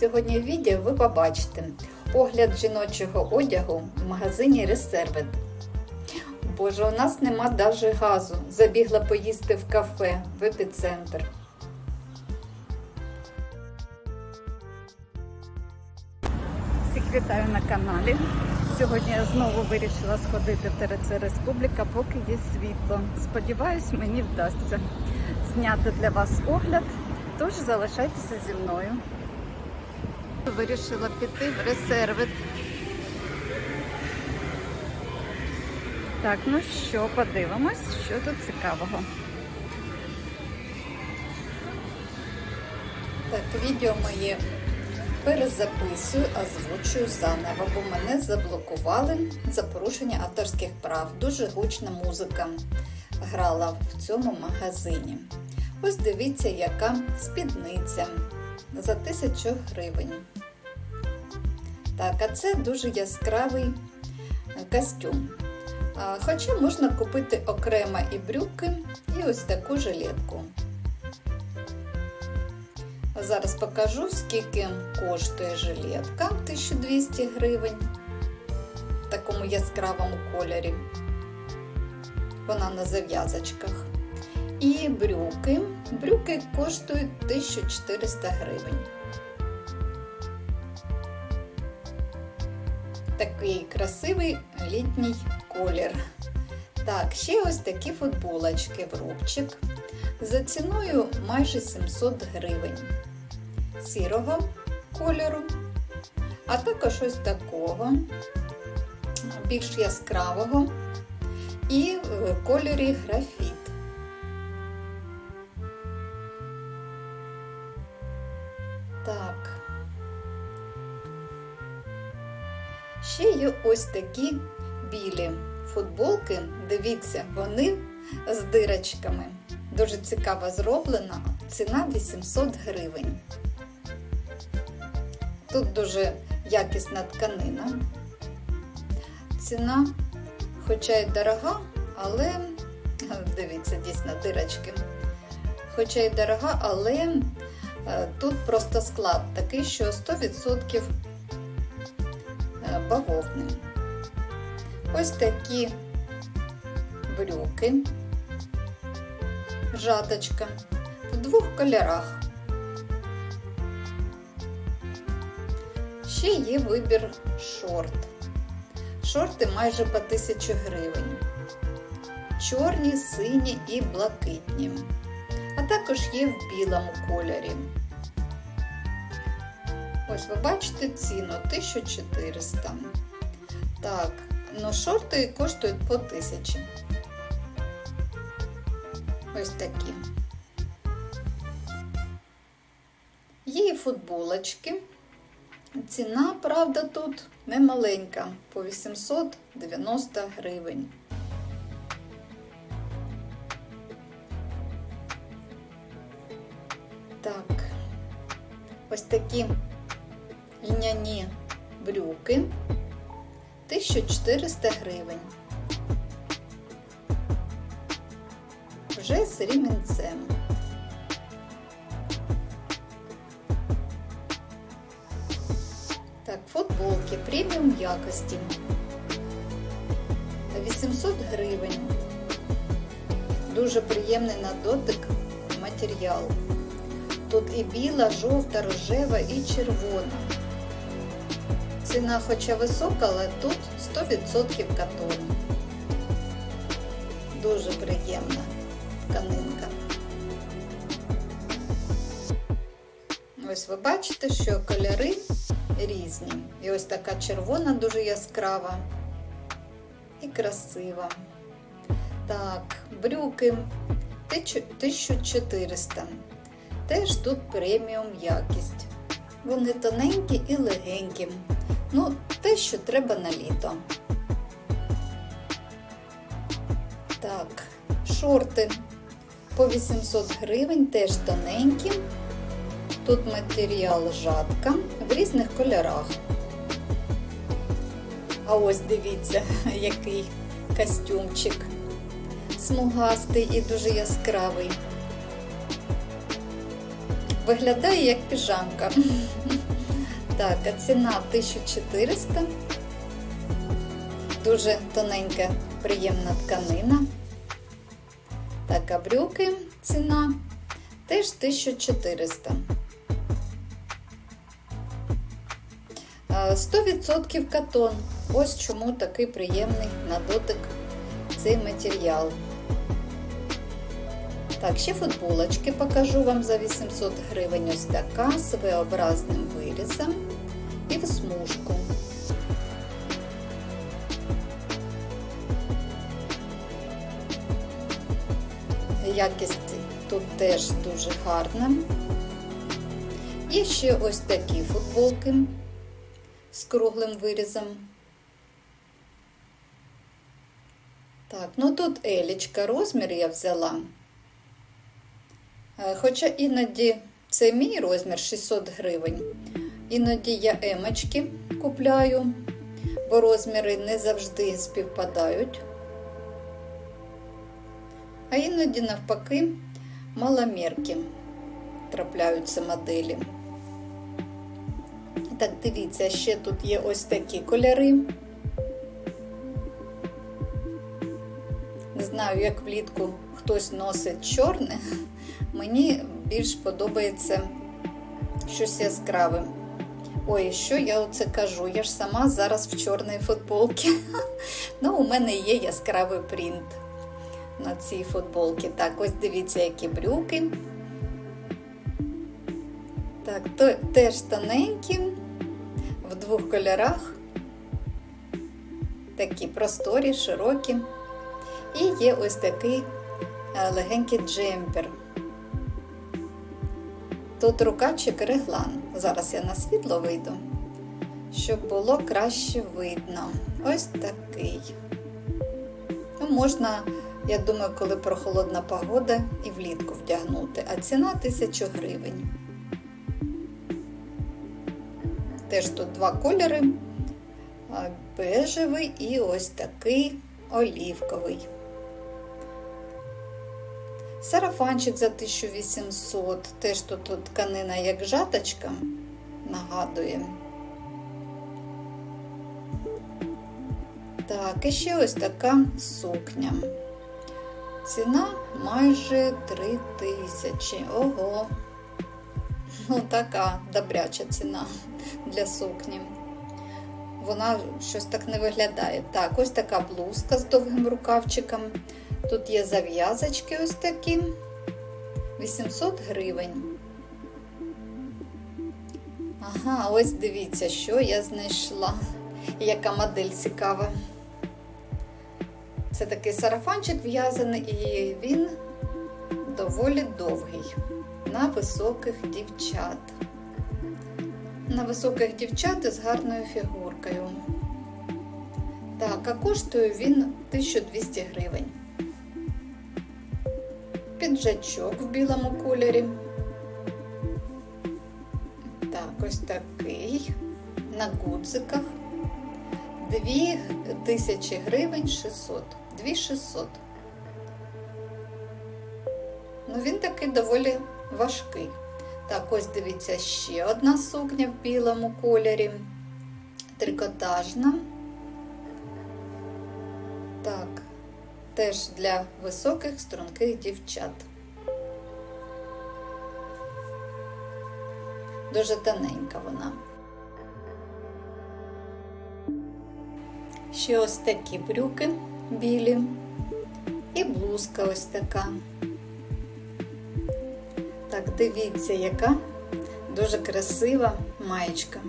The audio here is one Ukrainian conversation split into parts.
Сьогодні в відео ви побачите огляд жіночого одягу в магазині Reserved. Боже, у нас нема даже газу. Забігла поїсти в кафе в епіцентр. Всіх вітаю на каналі. Сьогодні я знову вирішила сходити в ТРЦ Республіка, поки є світло. Сподіваюсь, мені вдасться зняти для вас огляд, тож залишайтеся зі мною. Вирішила піти в Reserved. Так, ну що, подивимось, що тут цікавого. Так, відео моє перезаписую, озвучую заново, бо мене заблокували за порушення авторських прав. Дуже гучна музика грала в цьому магазині. Ось дивіться, яка спідниця за 1000 гривень. Так, а це дуже яскравий костюм. Хоча можна купити окремо і брюки, і ось таку жилетку. Зараз покажу, скільки коштує жилетка 1200 гривень в такому яскравому кольорі. Вона на зав'язочках. І брюки. Брюки коштують 1400 гривень. Такий красивий літній колір. Так, ще ось такі футболочки в рубчик за ціною майже 700 гривень сірого кольору, а також ось такого, більш яскравого і в кольорі графіт. Ще ось такі білі футболки. Дивіться, вони з дирочками. Дуже цікаво зроблена. Ціна 800 гривень. Тут дуже якісна тканина. Ціна, хоча й дорога, але дивіться, дійсно дирочки. Хоча й дорога, але тут просто склад такий, що 100% бавовни. Ось такі брюки, жаточка в двох кольорах. Ще є вибір шорт. Шорти майже по 1000 гривень. Чорні, сині і блакитні. А також є в білому кольорі. Ось ви бачите ціну 1400. Так, ну шорти коштують по 1000. Ось такі. Є і футболочки. Ціна, правда, тут не маленька, по 890 гривень. Так, ось такі льняні брюки 1400 гривень. Вже з ремінцем. Так, футболки преміум якості. 800 гривень. Дуже приємний на дотик матеріал. Тут і біла, жовта, рожева, і червона. Ціна хоча висока, але тут 100% катон. Дуже приємна тканинка. Ось ви бачите, що кольори різні. І ось така червона дуже яскрава і красива. Так, брюки 1400. Теж тут преміум якість. Вони тоненькі і легенькі. Ну, те, що треба на літо. Так, шорти по 800 гривень, теж тоненькі. Тут матеріал жатка в різних кольорах. А ось дивіться, який костюмчик. Смугастий і дуже яскравий. Виглядає як піжамка. Так, ціна 1400. Дуже тоненька, приємна тканина. Так, а брюки ціна теж 1400. Е, 100% катон. Ось чому такий приємний на дотик цей матеріал. Так, ще футболочки покажу вам за 800 гривень. Ось така з V-образним вирізом і в смужку. Якість тут теж дуже гарна. І ще ось такі футболки з круглим вирізом. Так, ну тут елічка розмір я взяла. Е, Хоча іноді це мій розмір 600 гривень. Іноді я емочки купляю, бо розміри не завжди співпадають. А іноді, навпаки, маломірки трапляються моделі. Так, дивіться, ще тут є ось такі кольори. Не знаю, як влітку хтось носить чорне. Мені більш подобається щось яскраве. Ой, що я оце кажу? Я ж сама зараз в чорній футболці. Ну, у мене є яскравий принт на цій футболці. Так, ось дивіться, які брюки. Так, то, теж тоненькі, в двох кольорах. Такі просторі, широкі. І є ось такий е, легенький джемпер. Тут рукавчик реглан. Зараз я на світло вийду, щоб було краще видно. Ось такий. Ну, можна, я думаю, коли прохолодна погода і влітку вдягнути, а ціна 1000 гривень. Теж тут два кольори: бежевий і ось такий олівковий. Сарафанчик за 1800. Теж тут, тканина як жаточка нагадує. Так, і ще ось така сукня. Ціна майже 3 тисячі. Ого! Ну, така добряча ціна для сукні. Вона щось так не виглядає. Так, ось така блузка з довгим рукавчиком. Тут є зав'язочки ось такі. 800 гривень. Ага, ось дивіться, що я знайшла. Яка модель цікава. Це такий сарафанчик в'язаний, і він доволі довгий. На високих дівчат. На високих дівчат із гарною фігуркою. Так, а коштує він 1200 гривень. Піджачок в білому кольорі. Так, ось такий. На гудзиках. 2000 гривень 600. 2600. Ну, він такий доволі важкий. Так, ось дивіться, ще одна сукня в білому кольорі. Трикотажна. Так, теж для високих струнких дівчат. Дуже тоненька вона. Ще ось такі брюки білі і блузка ось така. Так, дивіться, яка дуже красива маєчка.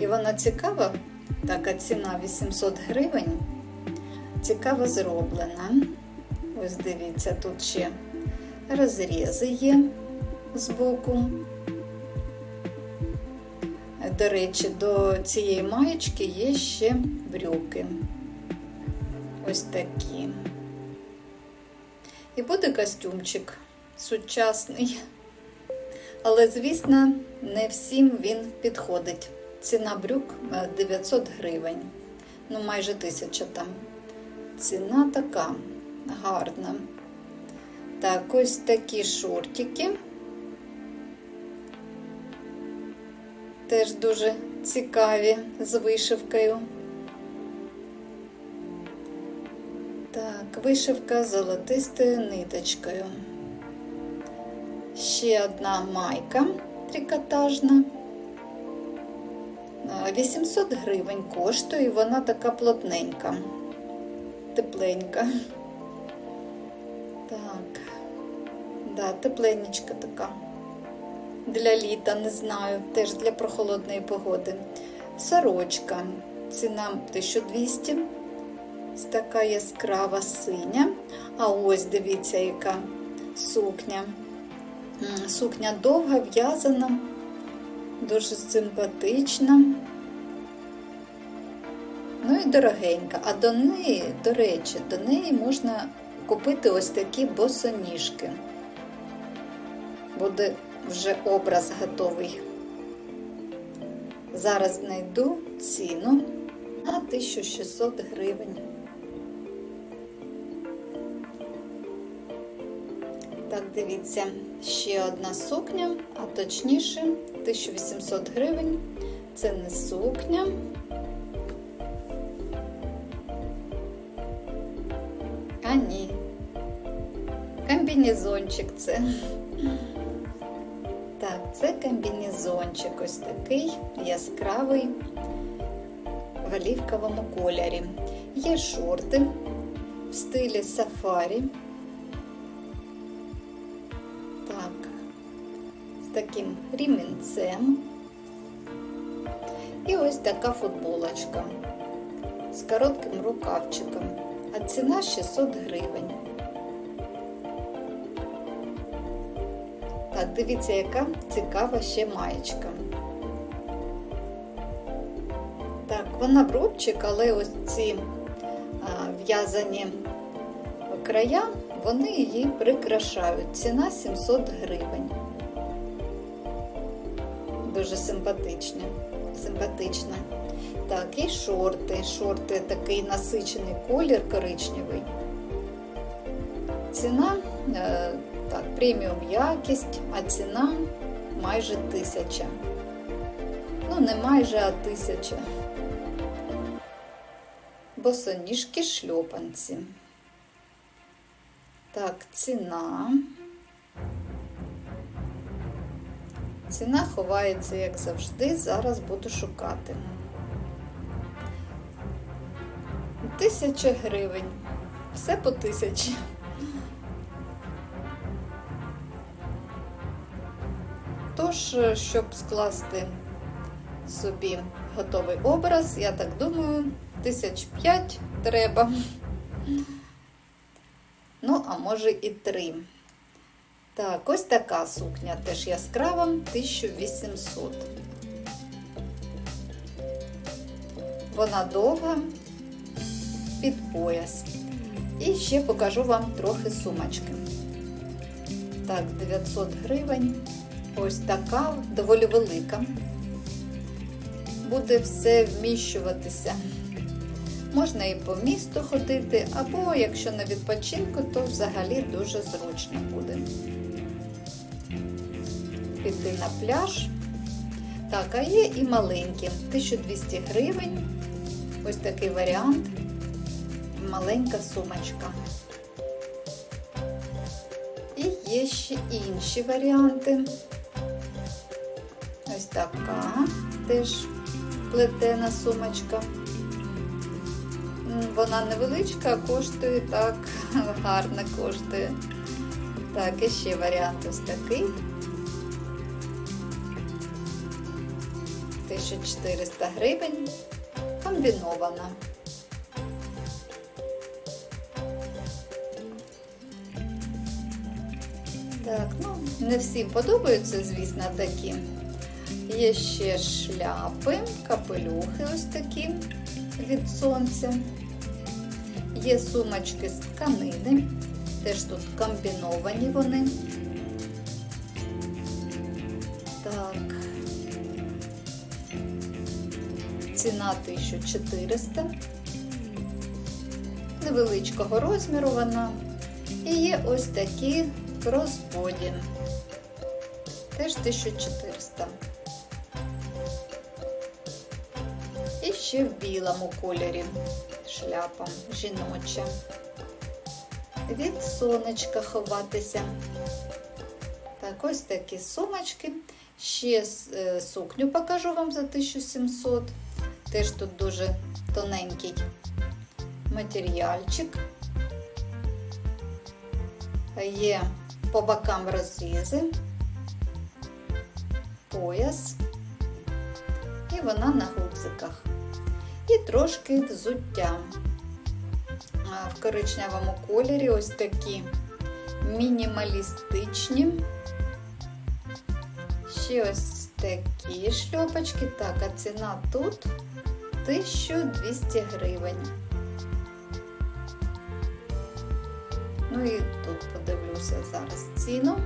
І вона цікава, така ціна 800 гривень. Цікаво зроблена. Ось дивіться, тут ще розрізи є з боку. До речі, до цієї маєчки є ще брюки. Ось такі. І буде костюмчик сучасний. Але, звісно, не всім він підходить. Ціна брюк 900 гривень. Ну, майже тисяча там. Ціна така гарна. Так, ось такі шортики. Теж дуже цікаві з вишивкою. Так, вишивка золотистою ниточкою. Ще одна майка трикотажна. Е, 800 гривень коштує, вона така плотненька, тепленька. Так, да, тепленечка така. Для літа, не знаю, теж для прохолодної погоди. Сорочка. Ціна 1200. Ось така яскрава синя. А ось дивіться, яка сукня. Сукня довга, в'язана, дуже симпатична. Ну дорогенька. А до неї, до речі, до неї можна купити ось такі босоніжки. Буде вже образ готовий. Зараз знайду ціну на 1600 гривень. Так, дивіться, ще одна сукня, а точніше 1800 гривень. Це не сукня. А ні. Комбінезончик це. Так, це комбінезончик ось такий яскравий в олівковому кольорі. Є шорти в стилі сафарі. Так, з таким рімінцем. І ось така футболочка з коротким рукавчиком. А ціна 600 гривень. Так, дивіться, яка цікава ще маєчка. Так, вона в рубчик, але ось ці в'язані края, вони її прикрашають. Ціна 700 гривень. Дуже симпатична. симпатична. Так, і шорти. Шорти такий насичений колір коричневий. Ціна, е, так, преміум якість, а ціна майже тисяча. Ну, не майже, а тисяча. Босоніжки шльопанці. Так, ціна. Ціна ховається, як завжди. Зараз буду шукати. Тисяча гривень. Все по тисячі. Тож, щоб скласти собі готовий образ, я так думаю, тисяч п'ять треба. Ну, а може і три. Так, ось така сукня теж яскрава, 1800. Вона довга, під пояс. І ще покажу вам трохи сумочки. Так, 900 гривень. Ось така, доволі велика. Буде все вміщуватися. Можна і по місту ходити, або якщо на відпочинку, то взагалі дуже зручно буде. Піти на пляж. Так, а є і маленькі. 1200 гривень. Ось такий варіант. Маленька сумочка. І є ще інші варіанти. Ось така теж плетена сумочка. Вона невеличка, а коштує так, гарно коштує. Так, і ще варіант ось такий. 1400 гривень. Комбінована. Так, ну, не всім подобаються, звісно, такі. Є ще шляпи, капелюхи ось такі від сонця. Є сумочки з тканини, теж тут комбіновані вони. Так. Ціна 1400. Невеличкого розміру вона. І є ось такі кросбоді. Теж 1400. І ще в білому кольорі шляпа жіноча. Від сонечка ховатися. Так, ось такі сумочки. Ще е, сукню покажу вам за 1700. Теж тут дуже тоненький матеріальчик. Є по бокам розрізи, пояс, і вона на гудзиках. І трошки взуття. В коричневому кольорі ось такі мінімалістичні. Ще ось такі шльопочки. Так, а ціна тут 1200 гривень. Ну і тут подивлюся зараз ціну.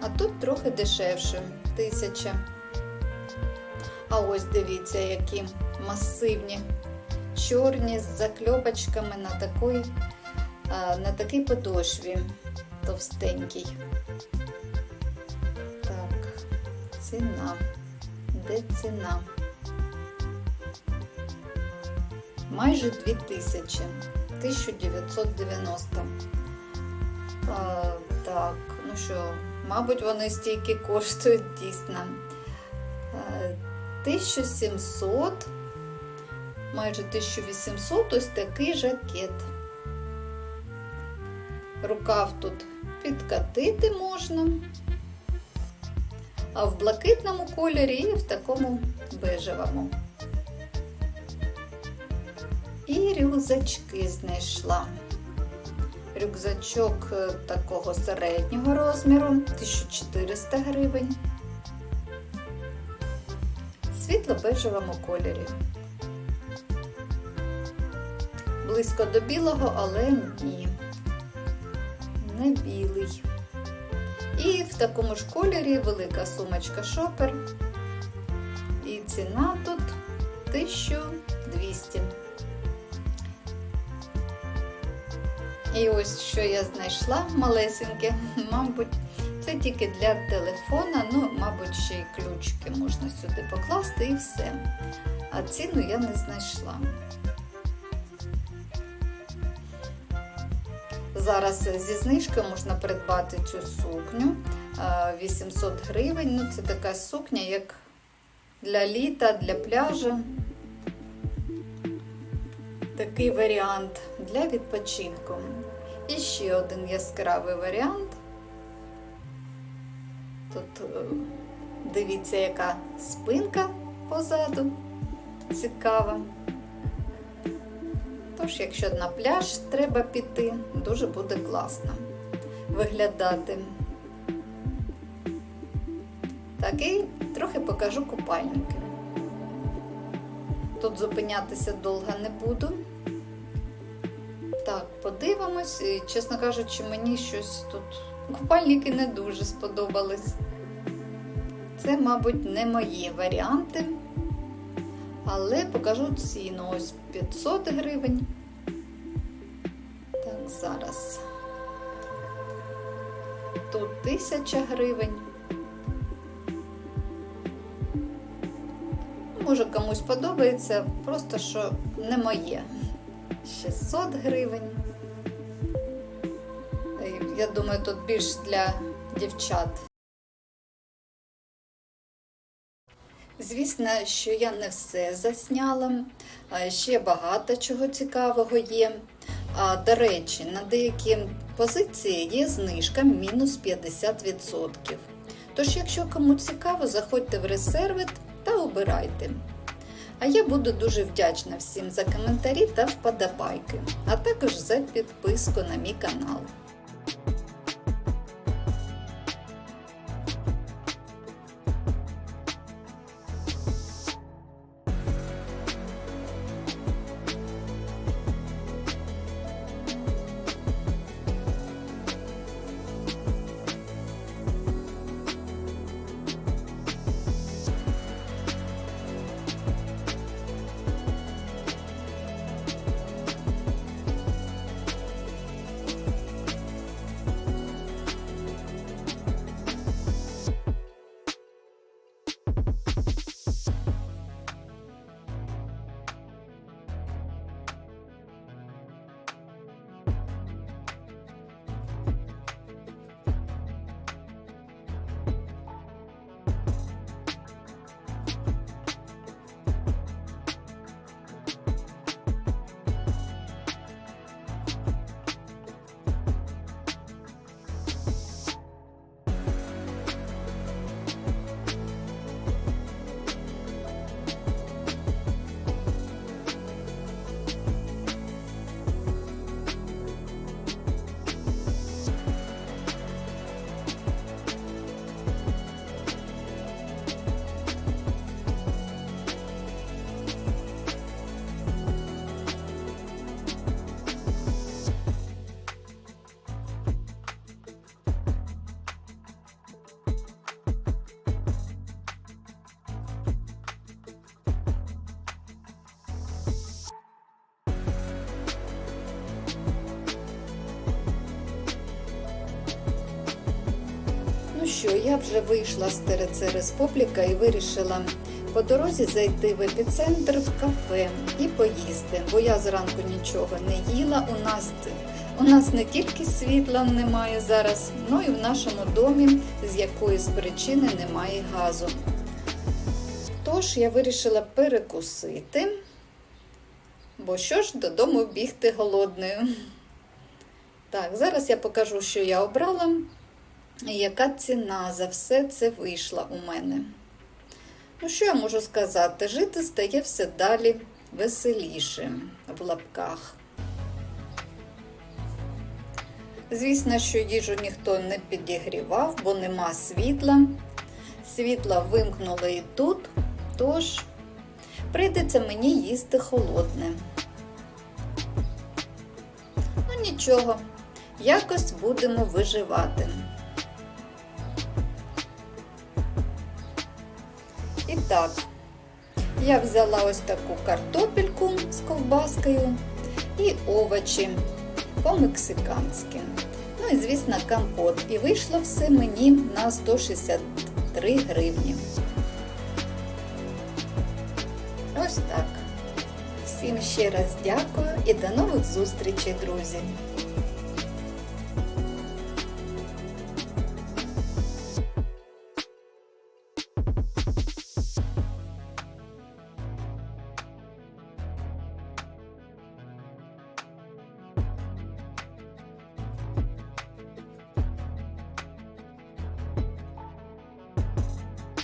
А тут трохи дешевше, тисяча. А ось дивіться, які масивні, чорні з закльопочками на такій, на такій подошві товстенькій. Так, ціна. Де ціна? Майже 2000, 1990. А, так, ну що, мабуть, вони стільки коштують дійсно. А, 1700, майже 1800 ось такий жакет. Рукав тут підкатити можна, а в блакитному кольорі і в такому бежевому. І рюкзачки знайшла. Рюкзачок е, такого середнього розміру 1400 гривень. Світло-бежевому кольорі. Близько до білого, але ні не білий. І в такому ж кольорі велика сумочка шопер. І ціна тут 1200. І ось що я знайшла малесеньке, мабуть, це тільки для телефона, ну, мабуть, ще й ключики можна сюди покласти і все. А ціну я не знайшла. Зараз зі знижкою можна придбати цю сукню 800 гривень. Ну, Це така сукня, як для літа, для пляжу. Такий варіант для відпочинку. І ще один яскравий варіант. Тут е, дивіться, яка спинка позаду цікава. Тож, якщо на пляж треба піти, дуже буде класно виглядати. Так, і трохи покажу купальники. Тут зупинятися довго не буду. Так, подивимось, і, чесно кажучи, мені щось тут купальники не дуже сподобались. Це, мабуть, не мої варіанти. Але покажу ціну ось 500 гривень. Так, зараз. Тут 1000 гривень. Може комусь подобається, просто що не моє. 600 гривень. Я думаю, тут більш для дівчат. Звісно, що я не все засняла, ще багато чого цікавого є. А, До речі, на деякі позиції є знижка мінус 50%. Тож, якщо кому цікаво, заходьте в ресервит та обирайте. А я буду дуже вдячна всім за коментарі та вподобайки, а також за підписку на мій канал. Що, я вже вийшла з ТРЦ Республіка і вирішила по дорозі зайти в епіцентр в кафе і поїсти, бо я зранку нічого не їла. У нас, у нас не тільки світла немає зараз, ну і в нашому домі з якоїсь причини немає газу. Тож я вирішила перекусити, бо що ж додому бігти голодною. Так, зараз я покажу, що я обрала. Яка ціна за все це вийшла у мене? Ну, що я можу сказати? Жити стає все далі веселіше в лапках. Звісно, що їжу ніхто не підігрівав, бо нема світла. Світла вимкнули і тут, тож прийдеться мені їсти холодне. Ну нічого, якось будемо виживати. І так, я взяла ось таку картопельку з ковбаскою і овочі по-мексиканськи. Ну і, звісно, компот. І вийшло все мені на 163 гривні. Ось так. Всім ще раз дякую і до нових зустрічей, друзі!